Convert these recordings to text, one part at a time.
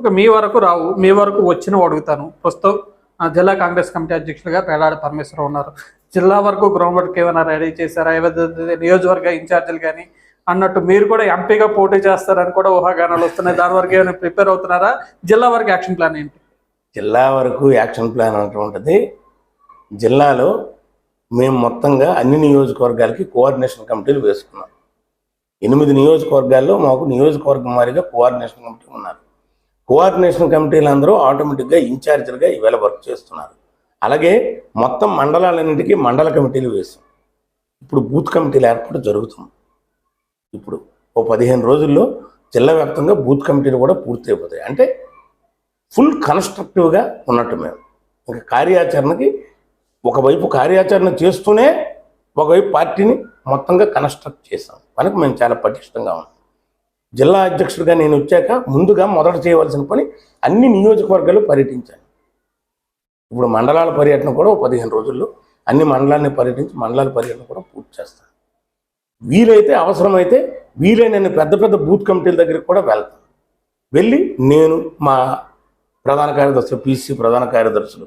ఒక మీ వరకు రావు మీ వరకు వచ్చిన అడుగుతాను ప్రస్తుతం జిల్లా కాంగ్రెస్ కమిటీ అధ్యక్షులుగా పేలాడ పరమేశ్వరరావు ఉన్నారు. జిల్లా వరకు గ్రౌండ్ వర్క్ ఏమైనా రెడీ చేశారా? ఏవైతే నియోజకవర్గ ఇన్ఛార్జీలు కానీ అన్నట్టు మీరు కూడా ఎంపీగా పోటీ చేస్తారని కూడా ఊహాగానాలు వస్తున్నాయి. దాని వరకు ఏమైనా ప్రిపేర్ అవుతున్నారా? జిల్లా వరకు యాక్షన్ ప్లాన్ ఏంటి? జిల్లా వరకు యాక్షన్ ప్లాన్ అటువంటిది. జిల్లాలో మేము మొత్తంగా అన్ని నియోజకవర్గాలకి కోఆర్డినేషన్ కమిటీలు వేసుకున్నాం. ఎనిమిది నియోజకవర్గాల్లో మాకు నియోజకవర్గం వారిగా కోఆర్డినేషన్ కమిటీ ఉన్నారు. కోఆర్డినేషన్ కమిటీలు అందరూ ఆటోమేటిక్గా ఇన్ఛార్జీలుగా ఈవేళ వర్క్ చేస్తున్నారు. అలాగే మొత్తం మండలాలన్నింటికీ మండల కమిటీలు వేసాం ఇప్పుడు బూత్ కమిటీలు ఏర్పాటు జరుగుతుంది. ఇప్పుడు ఓ పదిహేను రోజుల్లో జిల్లా వ్యాప్తంగా బూత్ కమిటీలు కూడా పూర్తి అయిపోతాయి. అంటే ఫుల్ కన్స్ట్రక్టివ్గా ఉన్నట్టు మేము. ఇంకా కార్యాచరణకి ఒకవైపు కార్యాచరణ చేస్తూనే ఒకవైపు పార్టీని మొత్తంగా కన్స్ట్రక్ట్ చేసాం కనుక మేము చాలా పటిష్టంగా ఉన్నాం. జిల్లా అధ్యక్షుడిగా నేను వచ్చాక ముందుగా మొదట చేయవలసిన పని అన్ని నియోజకవర్గాలు పర్యటించాను ఇప్పుడు మండలాల పర్యటన కూడా పదిహేను రోజుల్లో అన్ని మండలాన్ని పర్యటించి మండలాల పర్యటన కూడా పూర్తి చేస్తాను వీలైతే అవసరమైతే వీలైనన్ని పెద్ద పెద్ద బూత్ కమిటీల దగ్గరికి కూడా వెళ్తాను వెళ్ళి నేను మా ప్రధాన కార్యదర్శులు పీసీ ప్రధాన కార్యదర్శులు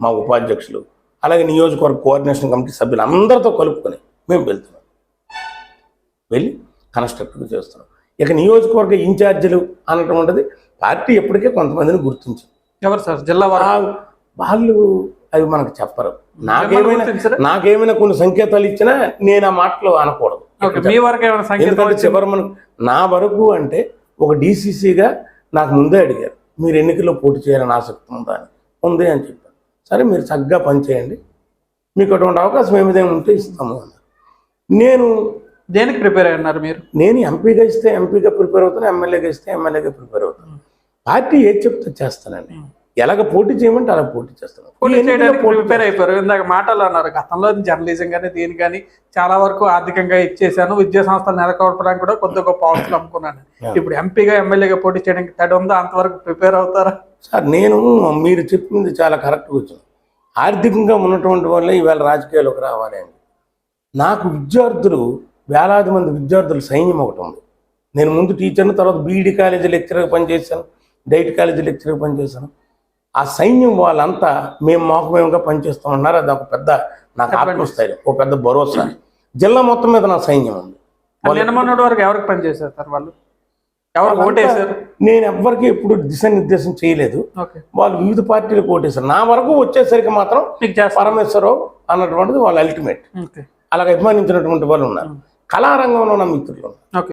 మా ఉపాధ్యక్షులు అలాగే నియోజకవర్గ కోఆర్డినేషన్ కమిటీ సభ్యులు అందరితో కలుపుకొని మేము వెళ్తున్నాం. వెళ్ళి కన్స్ట్రక్టివ్ చేస్తున్నాం. ఇక నియోజకవర్గ ఇన్ఛార్జీలు అనటం ఉంటుంది. పార్టీ ఎప్పటికే కొంతమందిని గుర్తించింది. ఎవరు సార్? జిల్లా వాళ్ళు అవి మనకు చెప్పరు. నాకేమైనా? నాకేమైనా కొన్ని సంకేతాలు ఇచ్చినా నేను ఆ మాటలు అనకూడదు. ఏమైనా ఎందుకంటే? చివరి మనకు నా వరకు అంటే ఒక డీసీసీగా నాకు ముందే అడిగారు మీరు ఎన్నికల్లో పోటీ చేయాలని ఆసక్తి ఉందా అని? ఉంది అని చెప్పాను సరే మీరు చక్కగా పనిచేయండి. మీకు అటువంటి అవకాశం ఏమిదేమి ఉంటే ఇస్తాము అన్నారు. నేను దేనికి ప్రిపేర్ అయి ఉన్నారు మీరు? నేను ఎంపీగా ఇస్తే ఎంపీగా ప్రిపేర్ అవుతాను ఎమ్మెల్యేగా ఇస్తే ఎమ్మెల్యేగా ప్రిపేర్ అవుతాను. పార్టీ ఏది చెప్తే చేస్తానండి. ఎలాగ పోటీ చేయమంటే అలా పోటీ చేస్తాను. పోటీ చేయడానికి ప్రిపేర్ అయిపోయారు. ఇందాక మాటలు అన్నారు గతంలో జర్నలిజం కానీ దీని కానీ చాలా వరకు ఆర్థికంగా ఇచ్చేసాను విద్యా సంస్థలు నెలకొల్పడానికి కూడా కొద్ది గొప్ప ఆస్తులు అమ్ముకున్నాను. ఇప్పుడు ఎంపీగా ఎమ్మెల్యేగా పోటీ చేయడానికి తడి ఉందా అంతవరకు ప్రిపేర్ అవుతారా? సార్ నేను మీరు చెప్పింది చాలా కరెక్ట్గా వచ్చింది ఆర్థికంగా ఉన్నటువంటి వాళ్ళే ఈవేళ రాజకీయాల్లోకి రావాలి అని నాకు విద్యార్థులు వేలాది మంది విద్యార్థుల సైన్యం ఒకటి ఉంది. నేను ముందు టీచర్ని తర్వాత బీఈడి కాలేజీ లెక్చరర్గా పనిచేశాను డైట్ కాలేజీ లెక్చరర్గా పనిచేశాను. ఆ సైన్యం వాళ్ళంతా మేము మాకు మేముగా పనిచేస్తామన్నారు అది ఒక పెద్ద నాకు ఆత్మస్థైర్యం ఒక పెద్ద భరోసా. జిల్లా మొత్తం మీద నా సైన్యం ఉంది. వరకు ఎవరికి పనిచేశారు సార్ వాళ్ళు? ఎవరు ఓటేశారు? నేను ఎవ్వరికి ఎప్పుడు దిశానిర్దేశం చేయలేదు. వాళ్ళు వివిధ పార్టీలకు ఓటేశారు. నా వరకు వచ్చేసరికి మాత్రం పరమేశ్వరరావు అన్నటువంటిది వాళ్ళ అల్టిమేట్ అలాగ అభిమానించినటువంటి వాళ్ళు ఉన్నారు. కళారంగంలో ఉన్న మిత్రులు